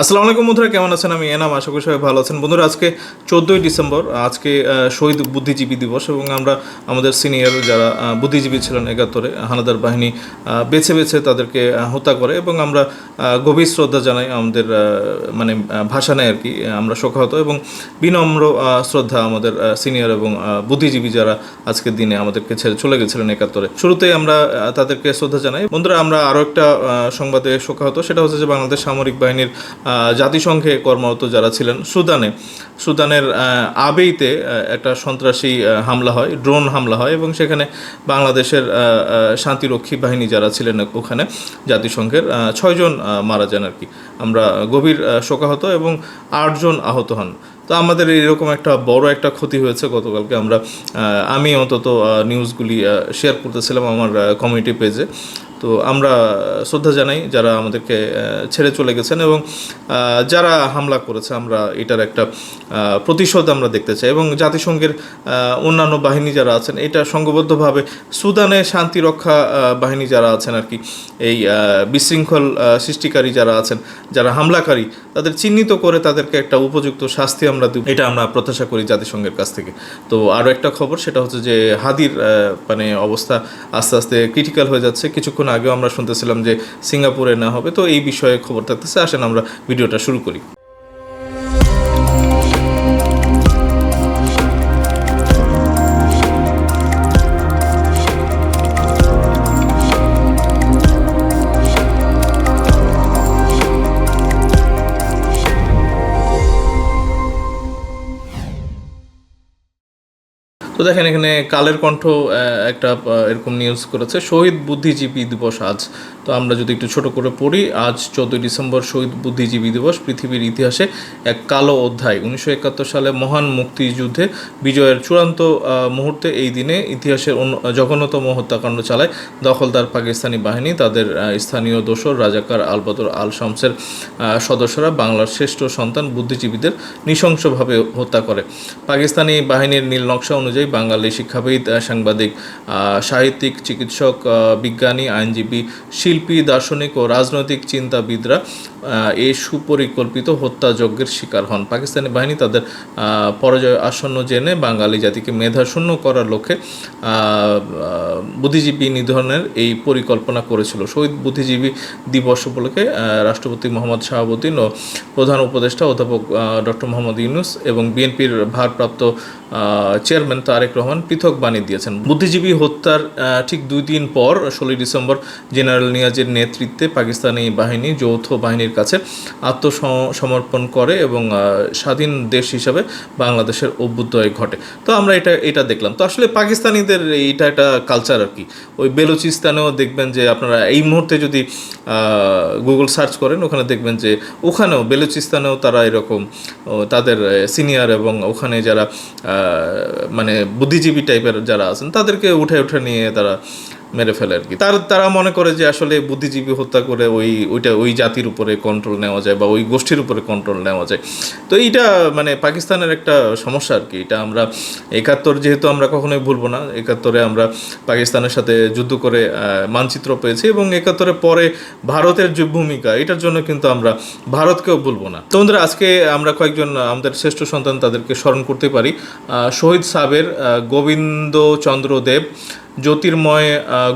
আসসালামু আলাইকুম বন্ধুরা, কেমন আছেন? আমি এনাম, আশা করি সবাই ভালো আছেন। বন্ধুরা, আজকে চোদ্দোই ডিসেম্বর, আজকে শহীদ বুদ্ধিজীবী দিবস এবং আমরা আমাদের সিনিয়র যারা বুদ্ধিজীবী ছিলেন একাত্তরে, হানাদার বাহিনী বেছে বেছে তাদেরকে হত্যা করে এবং আমরা গভীর শ্রদ্ধা জানাই আমাদের মানে ভাষা নেয় আর কি, আমরা শোকাহত এবং বিনম্র শ্রদ্ধা আমাদের সিনিয়র এবং বুদ্ধিজীবী যারা আজকের দিনে আমাদেরকে ছেড়ে চলে গেছিলেন একাত্তরে। শুরুতে আমরা তাদেরকে শ্রদ্ধা জানাই। বন্ধুরা, আমরা আরও একটা সংবাদে শোকাহত, সেটা হচ্ছে যে বাংলাদেশ সামরিক বাহিনীর জাতিসংঘে কর্মরত যারা ছিলেন সুদানে। সুদানের আবেইতে একটা সন্ত্রাসী হামলা হয়, ড্রোন হামলা হয় এবং সেখানে বাংলাদেশের শান্তিরক্ষী বাহিনী যারা ছিলেন ওখানে জাতিসংঘের ছয়জন মারা যান আর কি। আমরা গভীর শোকাহত এবং আটজন আহত হন। তো আমাদের এরকম একটা বড় একটা ক্ষতি হয়েছে গতকালকে আমরা আমি অন্তত নিউজগুলি শেয়ার করতেছিলাম আমার কমিউনিটি পেজে তো আমরা শ্রদ্ধা জানাই যারা আমাদেরকে ছেড়ে চলে গেছেন এবং যারা হামলা করেছে, আমরা এটার একটা প্রতিশোধ আমরা দেখতে চাই এবং জাতিসংঘের অন্যান্য বাহিনী যারা আছেন, এটা সংঘবদ্ধভাবে সুদানে শান্তি রক্ষা বাহিনী যারা আছেন আর কি, এই বিশৃঙ্খল সৃষ্টিকারী যারা আছেন, যারা হামলাকারী, তাদের চিহ্নিত করে তাদেরকে একটা উপযুক্ত শাস্তি আমরা দিব। এটা আমরা প্রত্যাশা করি জাতিসংঘের কাছ থেকে। তো আরও একটা খবর, সেটা হচ্ছে যে হাদির মানে অবস্থা আস্তে আস্তে ক্রিটিক্যাল হয়ে যাচ্ছে। কিছুক্ষণ আগেও আমরা শুনতেছিলাম যে সিঙ্গাপুরে না হবে, তো এই বিষয়ে খবর থাকতেছে। আসেন আমরা ভিডিওটা শুরু করি। দেখেন এখানে কালের কণ্ঠ একটা এরকম নিউজ করেছে। শহীদ বুদ্ধিজীবী দিবস আজ। তো আমরা যদি একটু ছোট করে পড়ি, আজ চোদ্দই ডিসেম্বর শহীদ বুদ্ধিজীবী দিবস। পৃথিবীর ইতিহাসে এক কালো অধ্যায়। উনিশশো একাত্তর সালে মহান মুক্তিযুদ্ধে বিজয়ের চূড়ান্ত মুহূর্তে এই দিনে ইতিহাসের জঘন্যতম হত্যাকাণ্ড চালায় দখলদার পাকিস্তানি বাহিনী। তাদের স্থানীয় দোসর রাজাকার আলবদর আল শামসের সদস্যরা বাংলার শ্রেষ্ঠ সন্তান বুদ্ধিজীবীদের নৃশংসভাবে হত্যা করে। পাকিস্তানি বাহিনীর নীল নকশা অনুযায়ী বাঙালি শিক্ষাবিদ সাংবাদিক সাহিত্যিক, চিকিৎসক বিজ্ঞানী, আইনজীবী শিল্পী, দার্শনিক ও রাজনৈতিক চিন্তাবিদরা এই সুপরিকল্পিত হত্যাযজ্ঞের শিকার হন। পাকিস্তানি বাহিনী তাদের পরাজয় আসন্ন জেনে বাঙালি জাতিকে মেধাশূন্য করার লক্ষ্যে বুদ্ধিজীবী নিধনের এই পরিকল্পনা করেছিল। শহীদ বুদ্ধিজীবী দিবস উপলক্ষে রাষ্ট্রপতি মোহাম্মদ শাহাবুদ্দিন ও প্রধান উপদেষ্টা অধ্যাপক ডক্টর মোহাম্মদ ইউনুস এবং বিএনপির ভারপ্রাপ্ত চেয়ারম্যান তারেক রহমান পৃথক বাণী দিয়েছেন। বুদ্ধিজীবী হত্যার ঠিক দুই দিন পর, ষোলোই ডিসেম্বর জেনারেল নিয়াজের নেতৃত্বে পাকিস্তানি বাহিনী যৌথ বাহিনীর কাছে আত্মসমর্পণ করে এবং স্বাধীন দেশ হিসাবে বাংলাদেশের অভ্যুদয় ঘটে। তো আমরা এটা এটা দেখলাম। তো আসলে পাকিস্তানিদের এইটা একটা কালচার আর কি। ওই বেলুচিস্তানেও দেখবেন যে আপনারা এই মুহূর্তে যদি গুগল সার্চ করেন, ওখানে দেখবেন যে ওখানেও, বেলুচিস্তানেও তারা এরকম তাদের সিনিয়র এবং ওখানে যারা মানে বুদ্ধিজীবী টাইপের যারা আছেন, তাদেরকে উঠে উঠে নিয়ে তারা মেরে ফেলে আর কি। তার, তারা মনে করে যে আসলে বুদ্ধিজীবী হত্যা করে ওই, ওইটা, ওই জাতির উপরে কন্ট্রোল নেওয়া যায় বা ওই গোষ্ঠীর উপরে কন্ট্রোল নেওয়া যায়। তো এইটা মানে পাকিস্তানের একটা সমস্যা আর কি। এটা আমরা একাত্তর যেহেতু আমরা কখনোই ভুলবো না, একাত্তরে আমরা পাকিস্তানের সাথে যুদ্ধ করে মানচিত্র পেয়েছি এবং একাত্তরের পরে ভারতের যে ভূমিকা, এটার জন্য কিন্তু আমরা ভারতকেও ভুলবো না। তো আজকে আমরা কয়েকজন, আমাদের শ্রেষ্ঠ সন্তান তাদেরকে স্মরণ করতে পারি। শহীদ সাবের গোবিন্দ চন্দ্র দেব জ্যোতির্ময়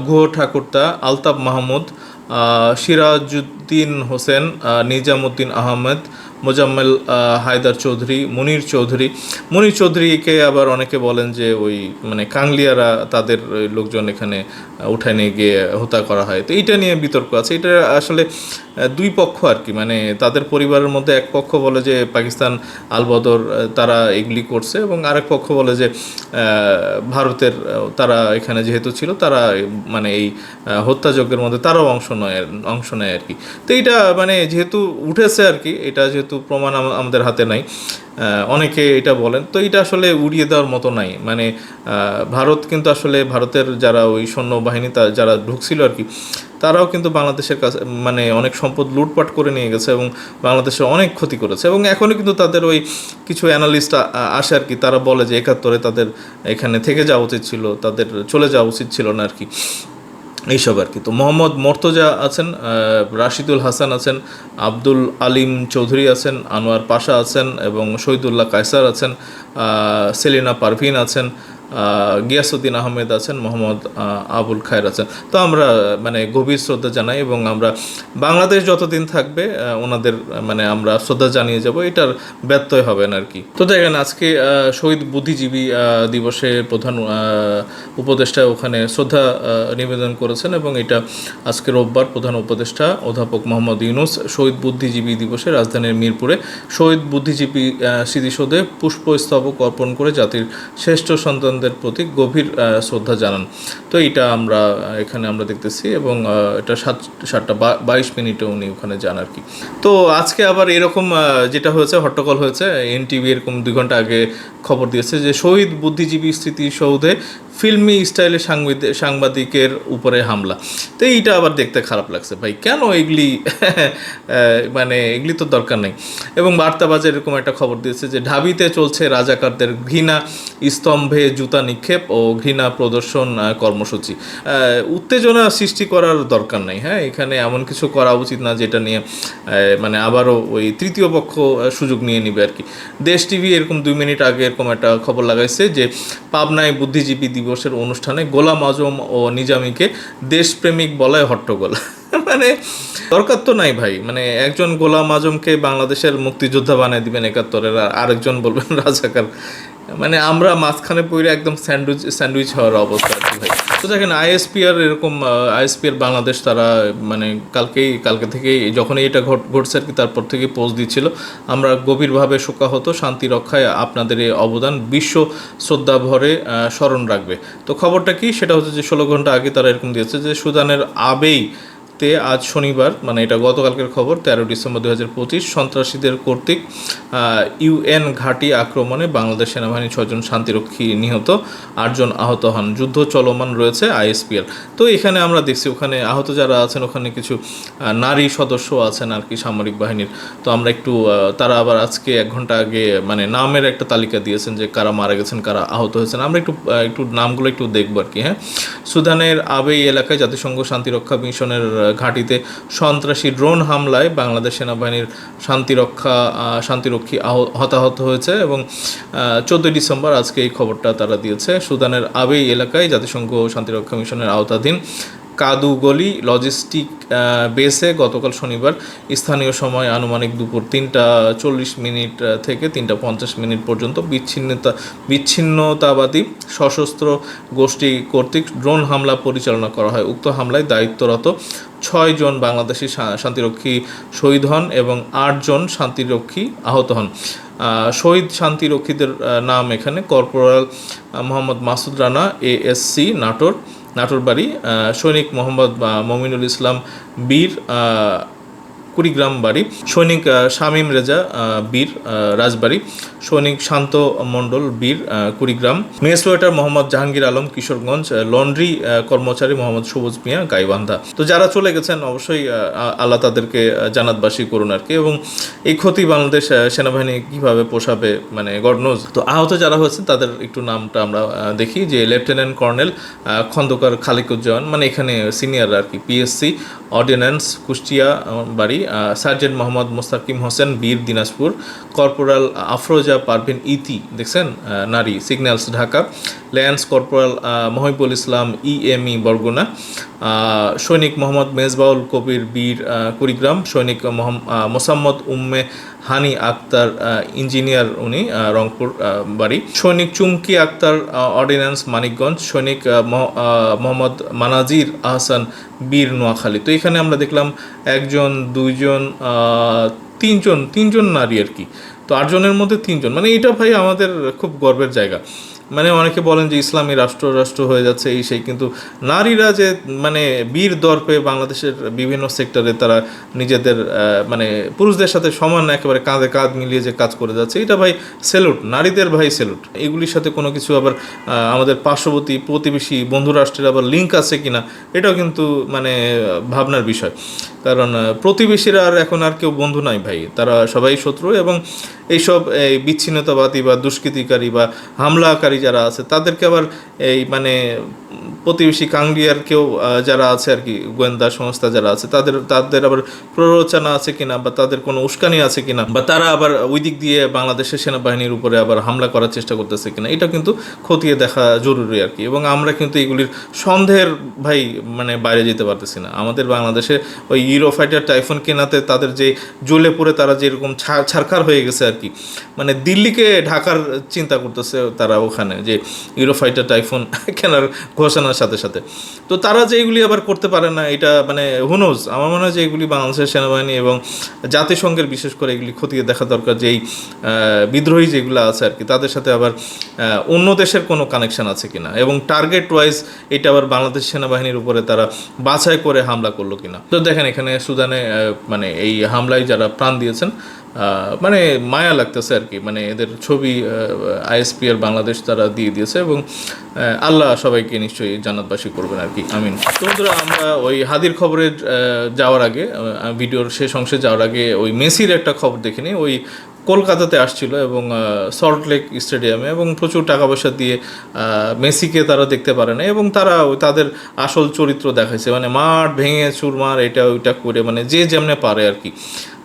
গুহ ঠাকুরতা আলতাফ মাহমুদ সিরাজুদ্দিন হোসেন নিজামুদ্দিন আহমেদ মোজাম্মেল হায়দার চৌধুরী, মুনির চৌধুরী। মুনির চৌধুরীকে আবার অনেকে বলেন যে ওই মানে কাংলিয়ারা তাদের লোকজন এখানে উঠায় নিয়ে গিয়ে হত্যা করা হয়। তো এইটা নিয়ে বিতর্ক আছে। এটা আসলে দুই পক্ষ আর কি। মানে তাদের পরিবারের মধ্যে এক পক্ষ বলে যে পাকিস্তান আলবদর তারা এগুলি করছে এবং আরেক পক্ষ বলে যে ভারতের তারা এখানে যেহেতু ছিল, তারা মানে এই হত্যাযজ্ঞের মধ্যে তারাও অংশ নেয় অংশ নেয় আর কি। তো এইটা মানে যেহেতু উঠেছে আর কি, এটা যেহেতু প্রমাণ আমাদের হাতে নাই। অনেকে এটা বলেন। তো এটা আসলে উড়িয়ে দেওয়ার মতো নাই। মানে ভারত কিন্তু আসলে, ভারতের যারা ওই সৈন্যবাহিনী তা যারা ঢুকছিল আর কি, তারাও কিন্তু বাংলাদেশের কাছে মানে অনেক সম্পদ লুটপাট করে নিয়ে গেছে এবং বাংলাদেশে অনেক ক্ষতি করেছে। এবং এখনও কিন্তু তাদের ওই কিছু অ্যানালিস্ট আসে আর কি। তারা বলে যে, একাত্তরে তাদের এখানে থেকে যাওয়া উচিত ছিল, তাদের চলে যাওয়া উচিত ছিল না আর কি। এইসব আর কি। তো মোহাম্মদ মর্তজা আছেন রাশিদুল হাসান আছেন, আব্দুল আলিম চৌধুরী আছেন, আনোয়ার পাশা আছেন এবং শহীদুল্লাহ কায়সার আছেন সেলিনা পারভিন আছেন গিয়াসুদ্দিন আহমেদ আছেন, মোহাম্মদ আবুল খায়ের আছেন। তো আমরা মানে গভীর শ্রদ্ধা জানাই এবং আমরা বাংলাদেশ যতদিন থাকবে ওনাদের মানে আমরা শ্রদ্ধা জানিয়ে যাব, এটার ব্যত্যয় হবে না আর কি। তো দেখেন, আজকে শহীদ বুদ্ধিজীবী দিবসে প্রধান উপদেষ্টা ওখানে শ্রদ্ধা নিবেদন করেছেন এবং এটা আজকে রোববার প্রধান উপদেষ্টা অধ্যাপক মোহাম্মদ ইউনুস শহীদ বুদ্ধিজীবী দিবসে রাজধানীর মিরপুরে শহীদ বুদ্ধিজীবী স্মৃতিসৌধে পুষ্পস্তবক অর্পণ করে জাতির শ্রেষ্ঠ সন্তানদের প্রতি গভীর শ্রদ্ধা জানান। তো এটা আমরা এখানে আমরা দেখতেছি এবং এটা সাত, সাতটা বাইশ মিনিটে উনি ওখানে যান আর কি। তো আজকে আবার এরকম যেটা হয়েছে, হট্টগোল হয়েছে, এনটিভি এরকম দুই ঘণ্টা আগে খবর দিয়েছে যে শহীদ বুদ্ধিজীবী স্মৃতিসৌধে ফিল্মি স্টাইলে সাংবাদিক সাংবাদিকের উপরে হামলা। তো এইটা আবার দেখতে খারাপ লাগছে ভাই। কেন এগুলি মানে এগুলি তো দরকার নেই। এবং বার্তাবাজে এরকম একটা খবর দিয়েছে যে ঢাবিতে চলছে রাজাকারদের ঘৃণা, স্তম্ভে জুতা নিক্ষেপ ও ঘৃণা প্রদর্শন কর্মসূচি। উত্তেজনা সৃষ্টি করার দরকার নেই। হ্যাঁ এখানে এমন কিছু করা উচিত না যেটা নিয়ে মানে আবারও ওই তৃতীয় পক্ষ সুযোগ নিয়ে নিবে আর কি। দেশ টিভি এরকম দুই মিনিট আগে এরকম একটা খবর লাগাইছে যে পাবনায় বুদ্ধিজীবী দিবসের অনুষ্ঠানে গোলাম আজম ও নিজামীকে দেশপ্রেমিক বলায় হট্টগোল। মানে দরকার তো নাই ভাই। মানে একজন গোলাম আজমকে বাংলাদেশের মুক্তিযোদ্ধা বানিয়ে দিবেন একাত্তরের, আর আরেকজন বলবেন রাজাকার। মানে আমরা মাঝখানে পড়ে একদম স্যান্ডউইচ স্যান্ডউইচ হওয়ার অবস্থা। তো দেখেন আইএসপিআর এরকম আইএসপিআর বাংলাদেশ তারা মানে কালকেই, কালকে থেকেই যখন এটা ঘটছে আর কি, তারপর থেকে পোজ দিচ্ছিল। আমরা গভীরভাবে শোকাহত, শান্তি রক্ষায় আপনাদের এই অবদান বিশ্ব শ্রদ্ধা ভরে স্মরণ রাখবে। তো খবরটা কি? সেটা হচ্ছে যে, ষোলো ঘণ্টা আগে তারা এরকম দিয়েছে যে, সুদানের আবেই তে আজ শনিবার মানে এটা গতকালকের খবর, তেরো ডিসেম্বর দু হাজার পঁচিশ, সন্ত্রাসীদের কর্তৃক ইউএন ঘাঁটি আক্রমণে বাংলাদেশ সেনাবাহিনীর ছজন শান্তিরক্ষী নিহত, আটজন আহত হন। যুদ্ধ চলমান রয়েছে আইএসপিআর তো এখানে আমরা দেখছি, ওখানে আহত যারা আছেন, ওখানে কিছু নারী সদস্য আছেন আর কি সামরিক বাহিনীর। তো আমরা একটু তারা আবার আজকে এক ঘণ্টা আগে মানে নামের একটা তালিকা দিয়েছেন যে কারা মারা গেছেন, কারা আহত হয়েছেন। আমরা একটু একটু নামগুলো একটু দেখব আর কি হ্যাঁ? সুদানের আবেই এলাকায় জাতিসংঘ শান্তিরক্ষা মিশনের ঘাঁটিতে সন্ত্রাসী ড্রোন হামলায় বাংলাদেশ সেনাবাহিনীর শান্তিরক্ষা শান্তিরক্ষী হতাহত হয়েছে এবং চোদ্দোই ডিসেম্বর আজকে এই খবরটা তারা দিয়েছে। সুদানের আবেই এলাকায় জাতিসংঘ শান্তিরক্ষা মিশনের আওতাধীন কাদুগলি লজিস্টিক বেসে গতকাল শনিবার স্থানীয় সময় আনুমানিক দুপুর তিনটা চল্লিশ মিনিট থেকে তিনটা পঞ্চাশ মিনিট পর্যন্ত বিচ্ছিন্নতা, বিচ্ছিন্নতাবাদী সশস্ত্র গোষ্ঠী কর্তৃক ড্রোন হামলা পরিচালনা করা হয়। উক্ত হামলায় দায়িত্বরত ছয় জন বাংলাদেশি শান্তিরক্ষী শহীদ হন এবং আটজন শান্তিরক্ষী আহত হন। শহীদ শান্তিরক্ষীদের নাম এখানে কর্পোরাল মোহাম্মদ মাসুদ রানা এএসসি নাটোর। নাটোর বাড়ি সৈনিক মোহাম্মদ মমিনুল ইসলাম বীর কুড়িগ্রাম বাড়ি, সৈনিক শামীম রেজা বীর রাজবাড়ি, সৈনিক শান্ত মণ্ডল, বীর কুড়িগ্রাম মেস মোহাম্মদ জাহাঙ্গীর আলম, কিশোরগঞ্জ লন্ড্রি কর্মচারী মোহাম্মদ সবুজ মিয়া, গাইবান্ধা। তো যারা চলে গেছেন, অবশ্যই আল্লাহ তাদেরকে জানাতবাসী করুন আর কি। এবং এই ক্ষতি বাংলাদেশ সেনাবাহিনী কীভাবে পোষাবে মানে গডনোজ তো আহত যারা হয়েছে তাদের একটু নামটা আমরা দেখি। যে লেফটেন্যান্ট কর্নেল খন্দকার খালিকুজ্জামান মানে এখানে সিনিয়র আর কি পিএসসি অর্ডিন্যান্স কুষ্টিয়া বাড়ি সার্জেন্ট মোহাম্মদ মোস্তাকিম হোসেন, বীর দিনাজপুর, কর্পোরাল আফরোজা পারভিন ইতি, দেখছেন? নারী, signals Dhaka, lance corporal Mohibul Islam, E M E Barguna সৈনিক মোহাম্মদ মেজবাউল কবির বীর কুড়িগ্রাম, সৈনিক মোসাম্মদ উম্মে হানি আক্তার ইঞ্জিনিয়ার উনি রংপুর বাড়ি। সৈনিক চুমকি আক্তার অর্ডিন্যান্স মানিকগঞ্জ, সৈনিক মোহাম্মদ মানাজির আহসান বীর নোয়াখালী। তো এখানে আমরা দেখলাম একজন, দুইজন তিনজন তিনজন নারী আর কি। তো আটজনের মধ্যে তিনজন। মানে এটা ভাই আমাদের খুব গর্বের জায়গা। মানে অনেকে বলেন যে ইসলামী রাষ্ট্র রাষ্ট্র হয়ে যাচ্ছে এই সেই, কিন্তু নারীরা যে মানে বীর দর্পে বাংলাদেশের বিভিন্ন সেক্টরে তারা নিজেদের মানে পুরুষদের সাথে সমান একেবারে কাঁধে কাঁধ মিলিয়ে যে কাজ করে যাচ্ছে, এটা ভাই সেলুট নারীদের ভাই সেলুট এগুলির সাথে কোনো কিছু আবার আমাদের পার্শ্ববর্তী প্রতিবেশী বন্ধু রাষ্ট্রের আবার লিঙ্ক আছে কিনা, এটাও কিন্তু মানে ভাবনার বিষয়। কারণ প্রতিবেশীরা আর এখন আর কেউ বন্ধু নাই ভাই, তারা সবাই শত্রু এবং এইসব, এই বিচ্ছিন্নতাবাদী বা দুষ্কৃতিকারী বা হামলাকারী যারা আছে, তাদেরকে আবার এই মানে প্রতিবেশী কাংড়িয়ার কেউ যারা আছে আর কি, গোয়েন্দা সংস্থা যারা আছে, তাদের তাদের আবার প্ররোচনা আছে কিনা বা তাদের কোনো উস্কানি আছে কিনা বা তারা আবার ওই দিক দিয়ে বাংলাদেশের সেনাবাহিনীর উপরে আবার হামলা করার চেষ্টা করতেছে কিনা, এটা কিন্তু খতিয়ে দেখা জরুরি আর কি। এবং আমরা কিন্তু এগুলির সন্দেহের ভাই মানে বাইরে যেতে পারতেছি না। আমাদের বাংলাদেশে ওই ইউরো ফাইটার টাইফুন কেনাতে তাদের যে জ্বলে পড়ে তারা যেরকম ছা- ছারখার হয়ে গেছে আর কি? মানে দিল্লিকে ঢাকার চিন্তা করতেছে তারা ওখানে যে ইউরো ফাইটার টাইফুন কেনার ঘোষণার সাথে সাথে। তো তারা যে এগুলি আবার করতে পারে না এটা মানে হুনোজ আমার মনে হয় যে এগুলি বাংলাদেশের সেনাবাহিনী এবং জাতিসংঘের বিশেষ করে এগুলি খতিয়ে দেখা দরকার যে এই আহ, বিদ্রোহী যেগুলো আছে আর কি তাদের সাথে আবার অন্য দেশের কোনো কানেকশন আছে কিনা? এবং টার্গেট ওয়াইজ এটা আবার বাংলাদেশ সেনাবাহিনীর উপরে তারা বাছাই করে হামলা করল কিনা? তো দেখেন এখানে সুদানে মানে এই হামলায় যারা প্রাণ দিয়েছেন মানে মায়া লাগতেছে আর কি। মানে এদের ছবি আইএসপিআর বাংলাদেশ তারা দিয়ে দিয়েছে এবং আল্লাহ সবাইকে নিশ্চয়ই জান্নাতবাসী করবেন আর কি। আমিন। তো বন্ধুরা, আমরা ওই হাদির খবরে যাওয়ার আগে ভিডিওর শেষ অংশে যাওয়ার আগে ওই মেসির একটা খবর দেখিনি ওই কলকাতাতে আসছিল এবং সল্ট লেক স্টেডিয়ামে এবং প্রচুর টাকা পয়সা দিয়ে মেসিকে তারা দেখতে পারে না এবং তারা তাদের আসল চরিত্র দেখাইছে। মানে মাঠ ভেঙে চুরমার, এটা ওইটা করে মানে যে যেমনে পারে আর কি।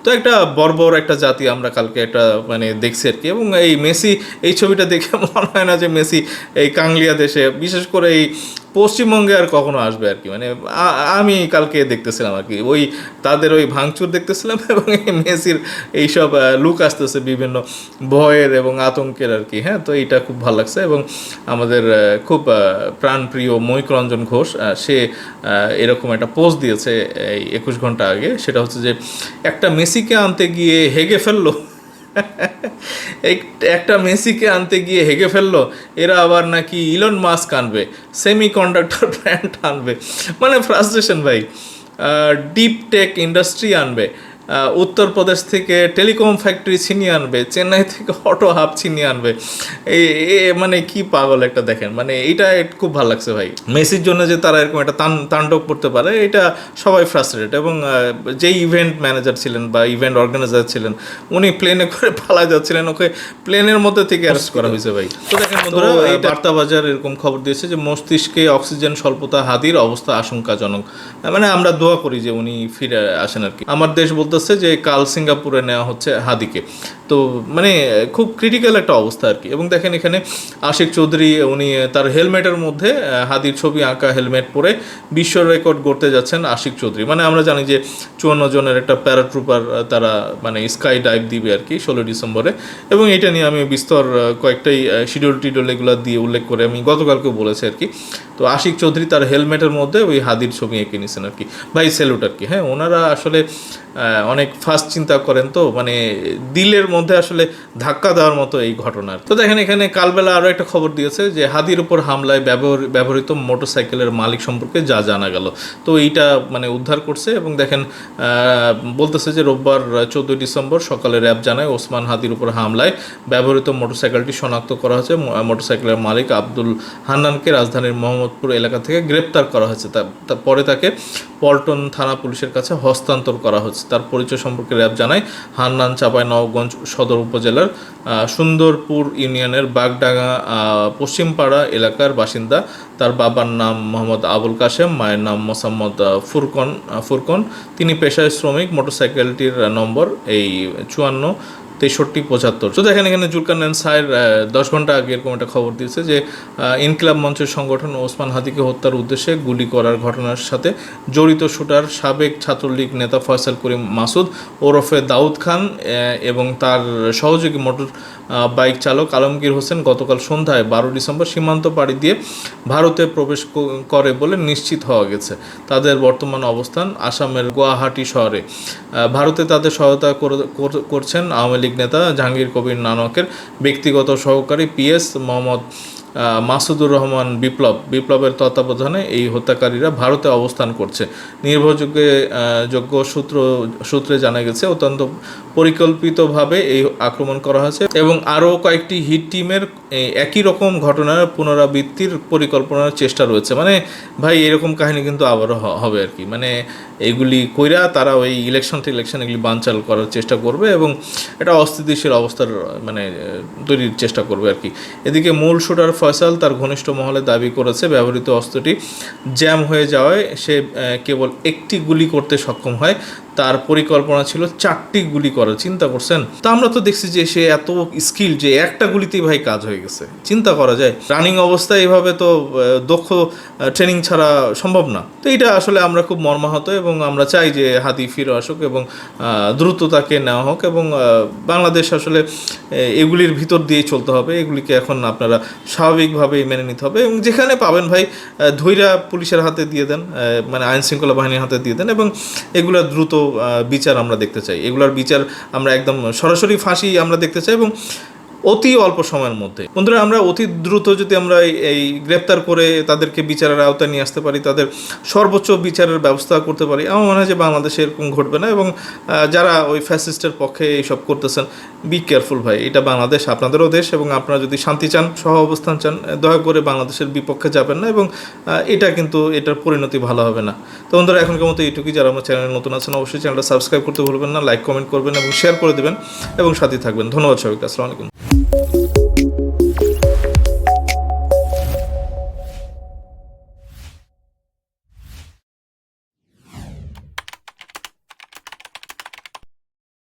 তো একটা বর্বর একটা জাতি আমরা কালকে একটা মানে দেখছি আর কি। এবং এই মেসি, এই ছবিটা দেখে মনে হয় না যে মেসি এই কাংলিয়া দেশে, বিশেষ করে এই পশ্চিমবঙ্গে আর কখনো আসবে আর কি। মানে আমি কালকে দেখতেছিলাম আর কি। ওই তাদের ওই ভাঙচুর দেখতেছিলাম এবং এই মেসির এইসব লুক আসতেছে বিভিন্ন ভয়ের এবং আতঙ্কের আর কি। হ্যাঁ তো এইটা খুব ভালো লাগছে এবং আমাদের খুব প্রাণপ্রিয় মৈক রঞ্জন ঘোষ সে এরকম একটা পোস্ট দিয়েছে এই একুশ ঘণ্টা আগে। সেটা হচ্ছে যে, একটা মেসিকে আনতে গিয়ে হেগে ফেলল। এক- একটা মেসিকে আনতে গিয়ে হেগে ফেলল, এরা আবার নাকি ইলন মাস্ক আনবে সেমি কন্ডাক্টর প্ল্যান্ট আনবে। মানে ফ্রাস্ট্রেশন ভাই। ডিপ টেক ইন্ডাস্ট্রি আনবে। উত্তরপ্রদেশ থেকে টেলিকম ফ্যাক্টরি ছিনিয়ে আনবে চেন্নাই থেকে অটো হাব ছিনিয়ে আনবে। এই এ- মানে কি পাগল একটা দেখেন মানে এটা খুব ভালো লাগছে ভাই। মেসির জন্য যে তারা এরকম একটা তান তাণ্ডব করতে পারে এটা সবাই ফ্রাস্ট্রেটেড এবং যেই ইভেন্ট ম্যানেজার ছিলেন বা ইভেন্ট অর্গানাইজার ছিলেন উনি প্লেনে করে পালা যাচ্ছিলেন ওকে প্লেনের মধ্যে থেকে অ্যারেস্ট করা হয়েছে ভাই। তো দেখেন বন্ধুরা এই বার্তা বাজার এরকম খবর দিয়েছে যে মস্তিষ্কে অক্সিজেন স্বল্পতা হাদির অবস্থা আশঙ্কাজনক। মানে আমরা দোয়া করি যে উনি ফিরে আসেন আর কি। আমার দেশ বলতেছে যে কাল সিঙ্গাপুরে নেওয়া হচ্ছে হাদিকে। তো মানে খুব ক্রিটিক্যাল একটা অবস্থা আর কি। এবং দেখেন এখানে আশিক চৌধুরী, উনি তার হেলমেটের মধ্যে হাদির ছবি আঁকা হেলমেট পরে বিশ্ব রেকর্ড করতে যাচ্ছেন আশিক চৌধুরী। মানে আমরা জানি যে চুয়ান্ন জনের একটা প্যারাট্রুপার তারা মানে স্কাই ডাইভ দিবে আর কি ষোলো ডিসেম্বরে। এবং এটা নিয়ে আমি বিস্তর কয়েকটাই শিডিউল টিডিউল এগুলো দিয়ে উল্লেখ করে আমি গতকালকেও বলেছি আর কি। তো আশিক চৌধুরী তার হেলমেটের মধ্যে ওই হাদির ছবি এঁকে নিয়েছেন আর কি। ভাই স্যালুট আর কি। হ্যাঁ ওনারা আসলে অনেক ফাস্ট চিন্তা করেন তো মানে দিলের মধ্যে আসলে ধাক্কা দেওয়ার মতো এই ঘটনার। তো দেখেন, এখানে কালবেলা আরও একটা খবর দিয়েছে যে হাদির উপর হামলায় ব্যবহৃত মোটরসাইকেলের মালিক সম্পর্কে যা জানা গেল। তো এইটা মানে উদ্ধার করছে এবং দেখেন বলতেছে যে রোববার চোদ্দোই ডিসেম্বর সকালে র্যাব জানায় ওসমান হাদির উপর হামলায় ব্যবহৃত মোটরসাইকেলটি শনাক্ত করা হয়েছে। মোটরসাইকেলের মালিক আব্দুল হান্নানকে রাজধানীর মোহাম্মদপুর এলাকা থেকে গ্রেপ্তার করা হয়েছে। পরে তাকে পল্টন থানা পুলিশের কাছে হস্তান্তর করা হচ্ছে তার পরিচয় সম্পর্কে র্যাব জানায়। হান্নান চাপাই নবগঞ্জ সদর উপজেলার সুন্দরপুর ইউনিয়নের বাগডাঙ্গা পশ্চিমপাড়া এলাকার বাসিন্দা। তার বাবার নাম মোহাম্মদ আবুল কাশেম, মায়ের নাম মোসাম্মদ ফুরকন ফুরকন। তিনি পেশায় শ্রমিক, মোটরসাইকেলটির নম্বর এই চুয়ান্ন। তেষট্টি, পঁচাত্তর। শুধু এখানে এখানে জুলকান সাহের দশ ঘণ্টা আগে এরকম একটা খবর দিয়েছে যে ইনকিলাব মঞ্চের সংগঠন ওসমান হাদিকে হত্যার উদ্দেশ্যে গুলি করার ঘটনার সাথে জড়িত শুটার সাবেক ছাত্রলীগ নেতা ফয়সাল করিম মাসুদ ওরফে দাউদ খান এবং তার সহযোগী মোটর বাইক চালক আলমগীর হোসেন গতকাল সন্ধ্যায় বারো ডিসেম্বর সীমান্ত পাড়ি দিয়ে ভারতে প্রবেশ করে বলে নিশ্চিত হওয়া গেছে। তাদের বর্তমান অবস্থান আসামের গুয়াহাটি শহরে। ভারতে তাদের সহায়তা করে- করছেন আওয়ামী লীগ নেতা জাহাঙ্গীর কবির নানকের ব্যক্তিগত সহকারী পিএস মোহাম্মদ মাসুদুর রহমান বিপ্লব, বিপ্লবের তত্ত্বাবধানে এই হত্যাকারীরা ভারতে অবস্থান করছে। নির্ভরযোগ্য যোগ্য সূত্র, সূত্রে জানা গেছে, অত্যন্ত পরিকল্পিতভাবে এই আক্রমণ করা হয়েছে এবং আরও কয়েকটি হিট টিমের একই রকম ঘটনার পুনরাবৃত্তির পরিকল্পনার চেষ্টা রয়েছে। মানে ভাই, এরকম কাহিনী কিন্তু আবারও হবে আর কি। মানে এগুলি কইরা তারা ওই ইলেকশন টিলেকশন এগুলি বানচাল করার চেষ্টা করবে এবং এটা অস্থিতিশীল অবস্থার মানে তৈরির চেষ্টা করবে আর কি। এদিকে মূল শুটার ফয়সাল তার ঘনিষ্ঠ মহলে দাবি করেছে, ব্যবহৃত অস্ত্রটি জ্যাম হয়ে যাওয়ায় সে কেবল একটি গুলি করতে সক্ষম হয়। তার পরিকল্পনা ছিল চারটি গুলি করার, চিন্তা করছেন? তা আমরা তো দেখছি যে সে এত স্কিল যে একটা গুলিতেই ভাই কাজ হয়ে গেছে। চিন্তা করা যায় রানিং অবস্থায় এভাবে তো দক্ষ ট্রেনিং ছাড়া সম্ভব না। তো এটা আসলে আমরা খুব মর্মাহত এবং আমরা চাই যে হাতি ফিরে আসুক এবং দ্রুত তাকে নেওয়া হোক এবং বাংলাদেশ আসলে এগুলির ভিতর দিয়ে চলতে হবে। এগুলিকে এখন আপনারা স্বাভাবিকভাবেই মেনে নিতে হবে এবং যেখানে পাবেন ভাই ধৈরা পুলিশের হাতে দিয়ে দেন মানে আইন শৃঙ্খলা বাহিনীর হাতে দিয়ে দেন এবং এগুলোর দ্রুত বিচার আমরা দেখতে চাই। এগুলোর বিচার আমরা একদম সরাসরি ফাঁসি আমরা দেখতে চাই এবং অতি অল্প সময়ের মধ্যে। বন্ধুরা, আমরা অতি দ্রুত যদি আমরা এই- গ্রেপ্তার করে তাদেরকে বিচারের আওতায় নিয়ে আসতে পারি, তাদের সর্বোচ্চ বিচারের ব্যবস্থা করতে পারি, আমার মনে হয় যে বাংলাদেশে এরকম ঘটবে না এবং যারা ওই ফ্যাসিস্টের পক্ষে এইসব করতেছেন বি কেয়ারফুল ভাই, এটা বাংলাদেশ আপনাদেরও দেশ এবং আপনারা যদি শান্তি চান, সহ অবস্থান চান দয়া করে বাংলাদেশের বিপক্ষে যাবেন না এবং এটা কিন্তু এটার পরিণতি ভালো হবে না। তো বন্ধুরা, এখনকার মতো এইটুকুই, যারা আমার চ্যানেলে নতুন আছেন, অবশ্যই চ্যানেলটা সাবস্ক্রাইব করতে ভুলবেন না লাইক কমেন্ট করবেন এবং শেয়ার করে দেবেন এবং সাথে থাকবেন। ধন্যবাদ সবাইকে, আসসালামু আলাইকুম।